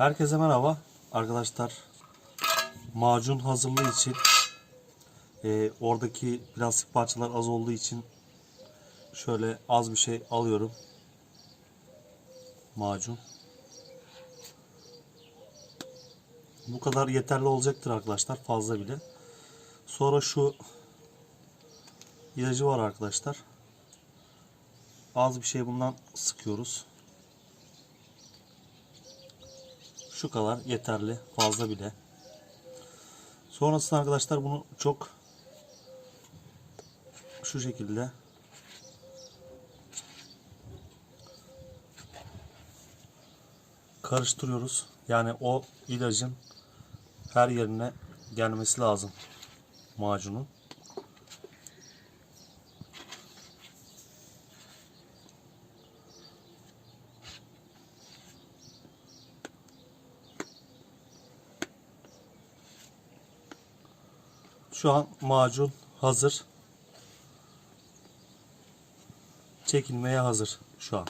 Herkese merhaba arkadaşlar. Macun hazırlığı için e, oradaki plastik parçalar az olduğu için şöyle az bir şey alıyorum. Macun. Bu kadar yeterli olacaktır arkadaşlar fazla bile. Sonra şu ilacı var arkadaşlar. Az bir şey bundan sıkıyoruz. Şu kadar yeterli. Fazla bile. Sonrasında arkadaşlar bunu çok şu şekilde karıştırıyoruz. Yani o ilacın her yerine gelmesi lazım macunun. Şu an macun hazır. Çekilmeye hazır şu an.